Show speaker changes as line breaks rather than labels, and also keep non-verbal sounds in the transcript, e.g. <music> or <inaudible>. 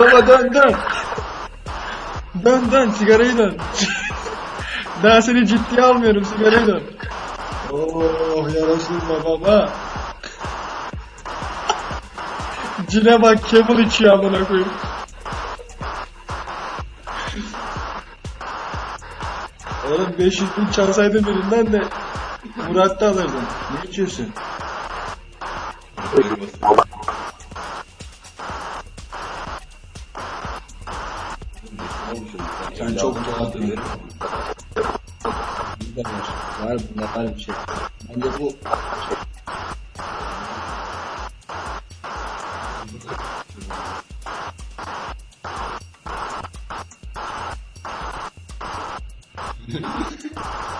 Baba dön dön. Dön dön sigarayı dön. <laughs> Daha seni ciddiye almıyorum sigarayı dön. Oh yarasın baba. <laughs> Cine bak Camel içiyor amına koyayım. Oğlum 500 bin çalsaydın birinden de Murat da alırdın. Ne içiyorsun? Sen çok tuhaf bir herif.
Bunda var. Var bunda var bir şey. Bence bu Ha <laughs> ha.